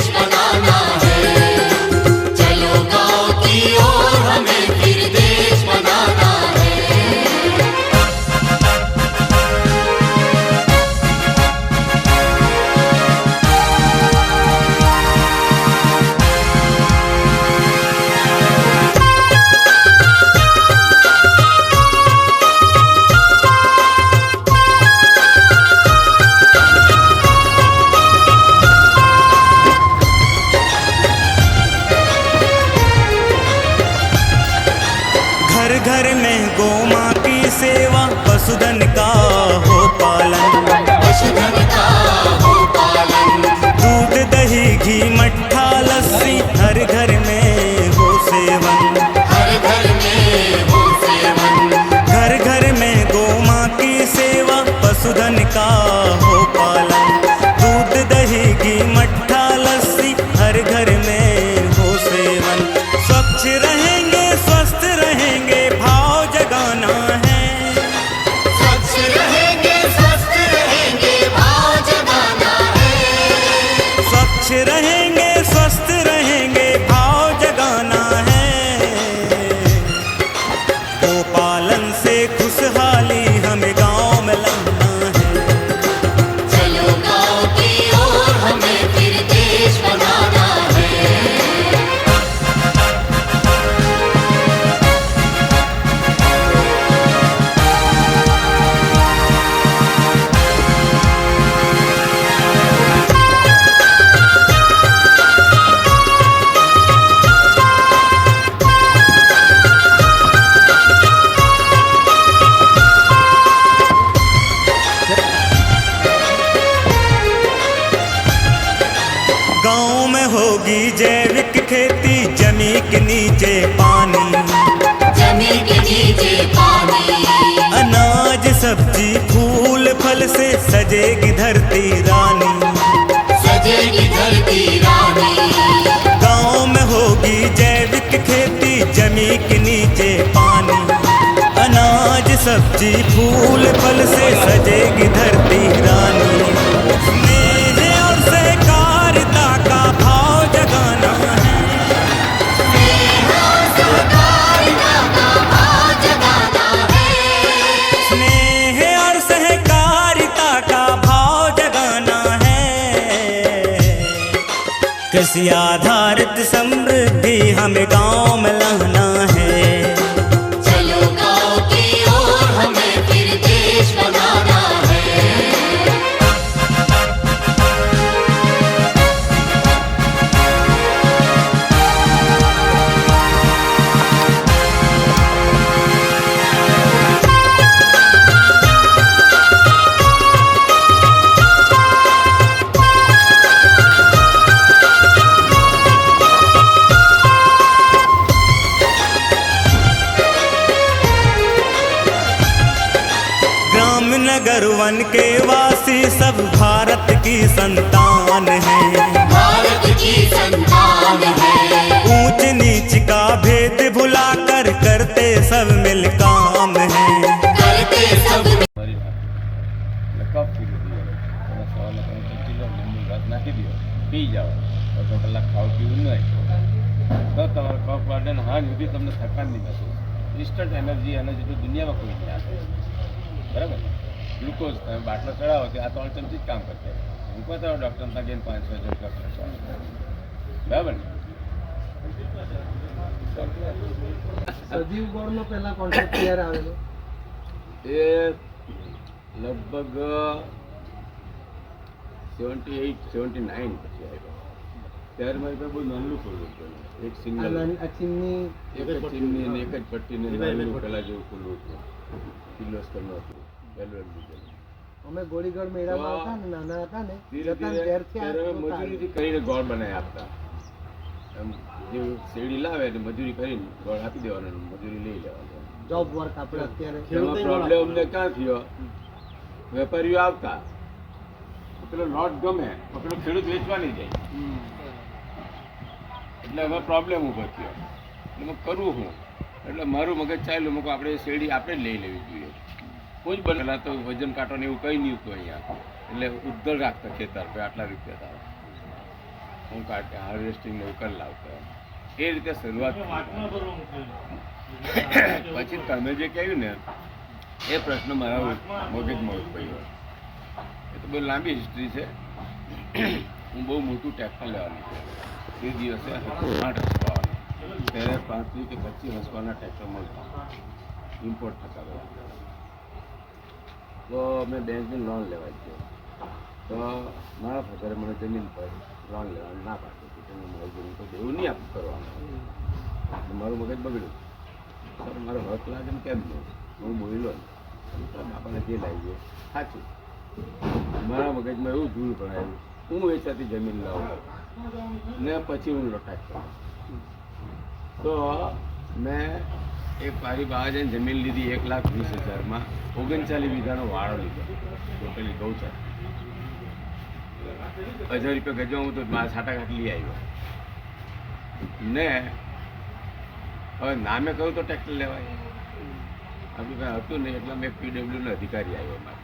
Spanish, पशुधन का हो पालन दूध दही घी मट्ठा लस्सी हर घर में हो सेवन। स्वच्छ रहेंगे स्वस्थ रहेंगे भाव जगाना है। स्वच्छ रहेंगे स्वस्थ रहेंगे भाव जगाना है। स्वच्छ रहेंगे स्वस्थ रहेंगे भाव जगाना है। गोपालन से खुशहाली फूल से सजेगी धरती रानी। सजेगी धरती रानी। गाँव में होगी जैविक खेती जमी के नीचे पानी। अनाज सब्ज़ी फूल फल से सजेगी धरती कृषि आधारित समृद्धि हमें गांव में की संतान हैं भारत की संतान है ऊंच नीच का भेद भुलाकर करते सब मिल काम हैं करते सब મારી એટલે કફ થઈ ગયો તમે સવારે તમે ચમચી લો લીંબુ રસ નાખી દો પી જાઓ અડધો કલાક ખાવ પીવું નહીં તો તમારો કફ વાળે ને હા સુધી તમને થકાન નહીં થતું ઇન્સ્ટન્ટ એનર્જી એનર્જી જેટલું દુનિયામાં કોઈ નહીં આપે બરાબર ગ્લુકોઝ તમે બાટલો ચડાવો તો આ ત્રણ ચમચી જ કામ કરશે મૂકો તો ડૉક્ટર ત્યાં જઈને પાંચ છ જણ કરશે બરાબર ને? સજીવ ગોળનો પહેલા કોન્સેપ્ટ ક્યારે આવેલો? એ લગભગ સેવન્ટી એઇટ સેવન્ટી નાઇન પછી આવ્યો. ત્યારે મારી પાસે બહુ નાનું ખુલ્લું હતું. એક આ સિંગલ ચીમની એક જ ચીમની અને એક જ પટ્ટીને નાનું પેલા જેવું ખુલ્લું હતું. કિર્લોસ્કરનું હતું. પહેલું લીધેલું અમે ગોળીગઢ મેળામાં તો હતા ને નાના હતા ને જતા ત્યારથી. મજૂરીથી કરીને ગોળ બનાવી આપતા એમ જે શેરડી લાવે એટલે મજૂરી કરીને ગોળ આપી દેવાનો મજૂરી લઈ લેવાનો. જોબ વર્ક આપણે અત્યારે પ્રોબ્લેમ અમને ક્યાં થયો? વેપારીઓ આવતા. પેલો લોટ ગમે પેલો ખેડૂત વેચવા નહીં જાય. એટલે હવે પ્રોબ્લેમ ઊભો થયો. એટલે કરવું હું. એટલે મારું મગજ ચાલ્યું મૂકો આપણે શેરડી આપણે જ લઈ લેવી જોઈએ. કોઈ જ બનેલા તો વજન કાંટો ને એવું કંઈ નહીં હતું અહીંયા. એટલે ઉદ્ધર રાખતા ખેતર ભાઈ આટલા રૂપિયા તારા હું કાઢે હાર્વેસ્ટિંગ ને એવું કરી લાવતો એ રીતે શરૂઆત. પછી તમે જે કહ્યું ને એ પ્રશ્ન મારા મગજમાં ઉઠ્યો એ તો બહુ લાંબી હિસ્ટ્રી છે. હું બહુ મોટું ટેક્ટર લેવાનું છે. તે દિવસે આઠ હસવાનું ત્યારે પાંત્રીસ કે પચીસ હસવાના ટ્રેક્ટર મળતા. ઇમ્પોર્ટ થતા તો મેં બેંકની લોન લેવા ગયો. તો મારા ફાધરે મને જમીન પર લોન લેવાનું ના પાડતું કે તમે મારી દેવું નહીં આપવું કરવાનું. મારું મગજ બગડ્યું. સર, મારો હક લાગે ને કેમ નહીં? હું બોલ્યો તારા બાપાને જે લાવી ગયો સાચું. મારા મગજમાં એવું ધૂળ ભરાયું. હું વેચાતી જમીન લાવું. ને પછી હું લટાક કરું. તો મેં એક મારી બાબાજીને જમીન લીધી એક લાખ વીસ હજારમાં. ઓગણચાલીસ વીઘાનો વાળો લીધો. ટોટલી ગૌચર હજાર રૂપિયા ગજવા હું તો સાટાઘાટ લઈ આવ્યો. ને હવે નામે કહ્યું તો ટ્રેક્ટર લેવાય. આપણું કાંઈ હતું નહીં, એટલે મેં પીડબ્લ્યુનો અધિકારી આવ્યો મારે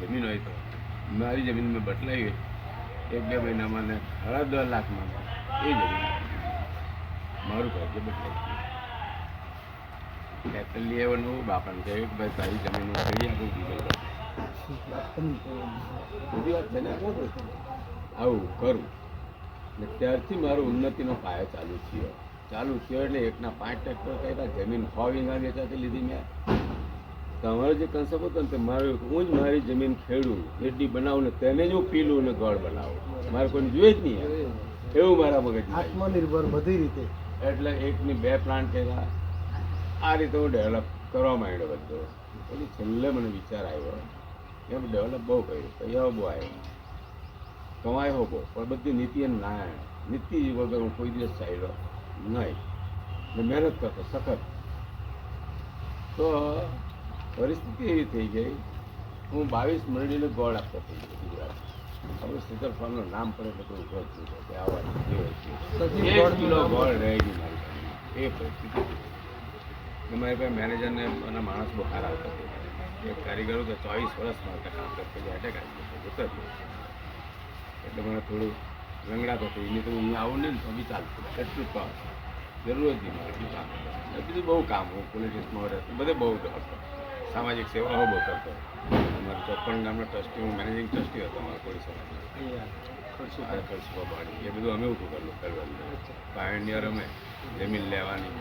જમીન હોય તો. મારી જમીન મેં બટલાવી એક બે મહિનામાં ને સાડા દસ લાખમાં એ જમીન મારું ભાગ્ય બદલાઈ આવ્યો નવું બાપાને કહ્યું કે ભાઈ સારી જમીન કરી આપું બધી વાત છે. આવું કરું. ને ત્યારથી મારો ઉન્નતિનો પાયો ચાલુ થયો. ચાલુ થયો એટલે એકના પાંચ ટ્રેક્ટર કર્યા જમીન સો વીઘા વેચાતી લીધી મેં. તમારો જે કન્સેપ્ટ હતો ને તે મારું હું જ મારી જમીન ખેડું એટલી બનાવું ને તેને જ હું પીલું ને ગોળ બનાવું. મારે કોઈને જોઈએ જ નહીં એવું મારા મગજ આત્મનિર્ભર બધી રીતે. એટલે એકની બે પ્લાન્ટ કર્યા આ રીતે હું ડેવલપ કરવા માંડ્યો બધો. પછી છેલ્લે મને વિચાર આવ્યો કે ડેવલપ બહુ કર્યું પૈસા બહુ આવ્યો. કમાયો બહુ પણ બધી નીતિ નારાયણ નીતિ વગર હું કોઈ દિવસ ચાલ્યો નહીં. ને મહેનત કરતો સખત. તો પરિસ્થિતિ એવી થઈ ગઈ હું બાવીસ મંડળીને ગોળ આપતો થઈ ગયો ગુજરાત. હવે સીધર ફાર્મનું નામ પડે એટલે ઊભો જ થાય કે આવા એક કિલો ગોળ રહી મારી એ પરિસ્થિતિ ને મારી પાસે મેનેજરને અને માણસ બહુ સારા હતા. તે. એક કારીગરો તો ચોવીસ વર્ષ માટે કામ કરતો જાય અટેક જતો એટલે મને થોડું રંગડાતો હતો. એને તો હું આવું નહીં ને તો બી ચાલતું. એટલું જ પાવ જરૂર જ નહીં મારે બીજું કામ. બીજું બહુ કામ. હું પોલિટિક્સમાં રહેતો. બધે બહુ હતો. સામાજિક સેવાઓ બહુ કરતો અમારે ચોપ્પન ગામના ટ્રસ્ટી હું મેનેજિંગ ટ્રસ્ટી હતો અમારા પોલીસ સમાજના ખર્ચવા પાડી એ બધું અમે ઊભું કરેલું કરવાનું પાયનિયર અમે. જમીન લેવાની.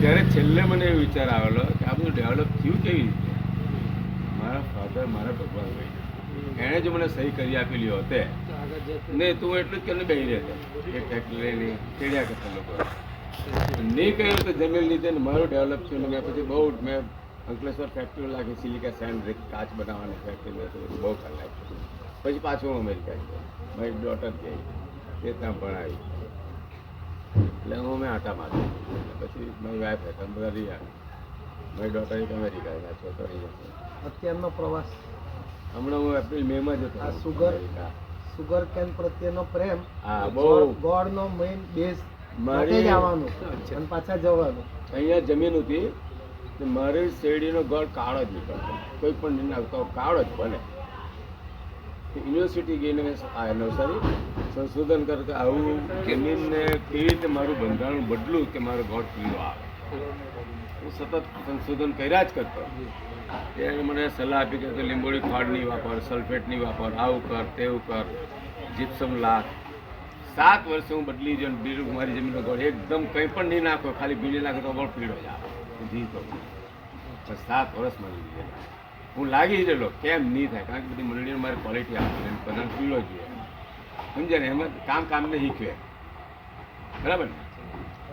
ત્યારે છેલ્લે મને એ વિચાર આવેલો કે આ બધું ડેવલપ થયું કેવી રીતે? મારા ફાધર મારા ભગવાન ભાઈ એણે જો મને સહી કરી આપેલી હોતે. ને તું એટલું જ કરીને બેહી રહેતો. એક ફેક્ટરી લઈને ખેડ્યા કરતા લોકો. નહીં કહ્યું તો જમીન લીધે ને મારું ડેવલપ થયું મેં પછી બહુ મેં અંકલેશ્વર ફેક્ટરી લાગી, સિલિકા સેન્ડ કાચ બનાવવાની ફેક્ટરી બહુ નાખ્યું પછી પાછું અમેરિકા ગયો. મારી ડોટર ગઈ. એ ત્યાં ભણાવી. એટલે હું મેં આટા માર્યો. પછી મારી વાઈફ હતા બધા રહ્યા. મારી ડોટર એક અમેરિકા ગયા છોકરો અત્યારનો પ્રવાસ? હમણાં હું એપ્રિલ મે માં જતો આ સુગર? સુગર કેન પ્રત્યેનો પ્રેમ. હા, બહુ. ગોળનો મેઇન બેઝ મારી- જવાનું અને પાછા જવાનું. અહીંયા જમીન હતી મારી શેરડીનો ગળ કાળો જ નીકળતો. કોઈ પણ આવતો કાળો જ ભલે યુનિવર્સિટી ગઈને મેં આ નવસારી સંશોધન કર કે આવું જમીનને કેવી રીતે મારું બંધારણ બદલું કે મારો ગોળ પીળો આવે. હું સતત સંશોધન કર્યા જ કરતો. ત્યારે મને સલાહ આપી કે લીંબોળી ખાડ નહીં વાપર સલ્ફેટ નહીં વાપર, આવું કર, તેવું કર જીપ્સમ લાખ. સાત વર્ષે હું બદલી ને બીજું મારી જમીનનો ગોળ એકદમ કંઈ પણ નહીં નાખો, ખાલી ભીડી નાખો તો ગોળ પીળો જ આવે. જીતો સાત વર્ષ મારી લીધેલા હું લાગી ગયેલો કેમ નહીં થાય? કારણ કે બધી મંડળીઓ મારી ક્વોલિટી આપી અને બધાને પીળો જોઈએ સમજ્યા ને? એમાં કામ કામને શીખવે. બરાબર ને?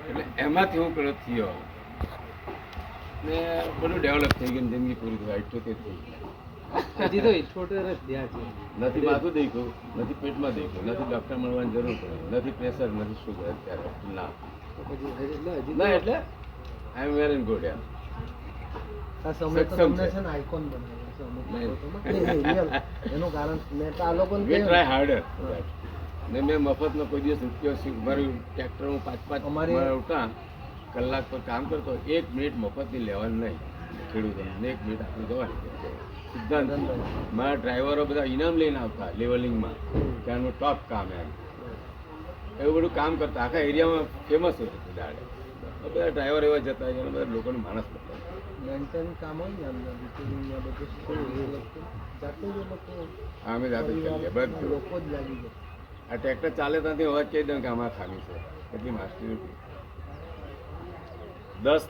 એટલે એમાંથી હું પેલો થયો. ને બધું ડેવલપ થઈ ગયું જિંદગી પૂરી થઈ અઠ્યોતેર થઈ હજી તો ઇઠોતેર જ થયા છે. નથી માથું દેખ્યું નથી પેટમાં દેખ્યું નથી ડૉક્ટર મળવાની જરૂર પડે નથી પ્રેશર નથી શુગર અત્યારે. ના. ના એટલે આઈ એમ વેર ગુડ યાર આ સમય તો સક્ષમ તમને છે. ને આઇકોન. એનું કારણ મેં તો આ લોકોને ટ્રાય હાર્ડર ને મેં મફતનો કોઈ દિવસ રૂપિયો મારું ટ્રેક્ટર હું પાંચ પાંચ અમારી- મારા ઉઠા કલાક પર કામ કરતો એક મિનિટ મફતની લેવાની નહીં. ખેડૂતોને એક મિનિટ આપણે જવાની. સિદ્ધાંત. મારા ડ્રાઈવરો બધા ઇનામ લઈને આવતા લેવલિંગમાં ત્યાંનું ટોપ કામ એમ. એવું બધું કામ કરતા. આખા એરિયામાં ફેમસ હતું દાડે બધા. ડ્રાઈવર એવા જતા બધા લોકોનું માણસ અમે જાતે કરીએ બધું. આ ટ્રેક્ટર ચાલે ત્યાંથી અવાજ કહી દઉં કે આમાં ખામી છે. એટલી માસ્ટરી દસ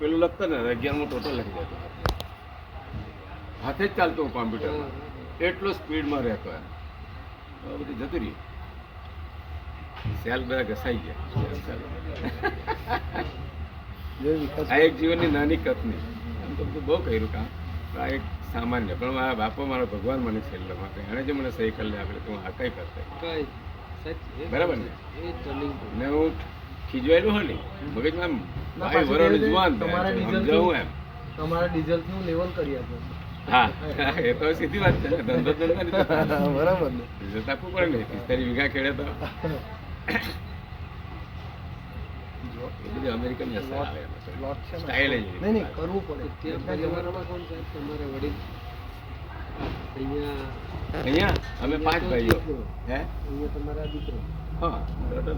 પેલું લખતો ને અગિયારમાં ટોટલ લખી જતો હાથે જ ચાલતો હું કોમ્પ્યુટરમાં એટલો સ્પીડમાં રહેતો એમ. બધી જતું રહી સેલ બધા ઘસાઈ ગયા. આ એક જીવનની નાની કથની. આમ તો બધું બહુ કર્યું કામ. આ એક સામાન્ય પણ મારા બાપો મારો ભગવાન મને છેલ્લો માટે. એણે જે મને સહી કરી આપેલી તો હું આ કઈ કરતા બરાબર ને? ને હું ખીજવાયેલું હોય ને મગજમાં ભાઈ છે, જુવાન ડીઝલ સમજાવું એમ. તમારા ડીઝલનું લેવલ કરી આપો. હા એ તો સીધી વાત છે ધંધો ધંધો બરાબર ને? રિઝલ્ટ આપવું પડે ને પિસ્તાલીસ વીઘા ખેડે તો. બધી અમેરિકન અસર આવે એમાં તો. લોટ છે ને. સ્ટાઇલ જ નહીં નહીં કરવું પડે. ત્યાં જમાનામાં કોણ છે તમારે વડીલ? અહીંયા અહીંયા? અમે પાંચ ભાઈઓ. હે? અહીંયા તમારા દીકરો. હા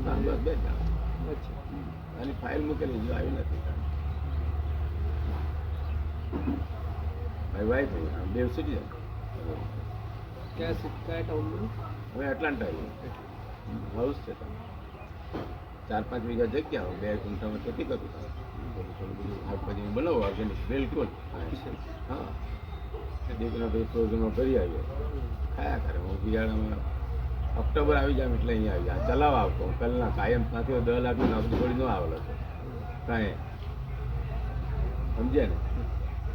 ના બે અચ્છા. આની ફાઇલ મૂકેલી જો આવી નથી. મારી વાઈફ દેવ સિટીઝન ક્યાં સિ- કયા ટાઉનમાં હવે એટલાન્ટા હાઉસ છે ત્યાં. ચાર પાંચ વીઘા જગ્યા હોય, બે કુંઠામાં ખેતી કરું છું. થોડું થોડું બધું શાકભાજી બનાવો ઓર્ગેનિક બિલકુલ હા દીકરા ભાઈ ફ્રોઝનમાં કરી આવ્યો. ખાયા કરે. હું બિયાણામાં ઓક્ટોબર આવી જાય એટલે અહીંયા આવી જાય ચલાવવા આવતો હું પહેલાં કાયમ ત્યાંથી દસ લાખની નોકરી છોડી ન આવેલો છે. કાંઈ સમજ્યા ને?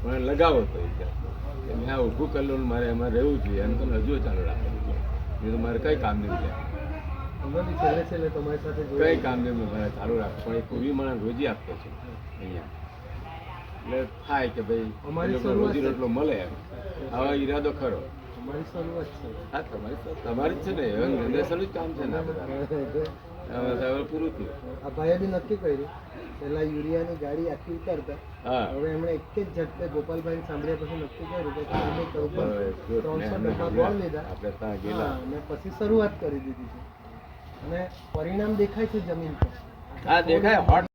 પણ લગાવો તો એ મેં આ ઊભું કરેલું મારે એમાં રહેવું જોઈએ. એમ તો હજુ ચાલુ રાખવાનું છે. નહીં તો મારે કંઈ કામ નહીં થાય. કઈ કામ નહીં મારે ચાલુ રાખ પણ એ પૂરી મને રોજી આપતો છે અહીંયા. એટલે થાય કે ભાઈ અમારી રોજી રોટલો મળે એમ. આવા ઈરાદો ખરો. અમારી શરૂઆત છે. હા તમારી તમારી જ છે ને યંગ જ કામ છે ને બધા પૂરું થયું. આ ભાઈએ બી નક્કી કર્યું. પેલા યુરિયાની ગાડી આખી ઉતારતા. હવે એમણે એક જ ઝટકે ગોપાલભાઈ સાંભળ્યા પછી નક્કી કર્યું કે તમે ત્રણસો ટકા લીધા. આપણે ત્યાં ગયેલા. અને પછી શરૂઆત કરી દીધી છે. અને પરિણામ દેખાય છે જમીન પર. હા દેખાય. હોટ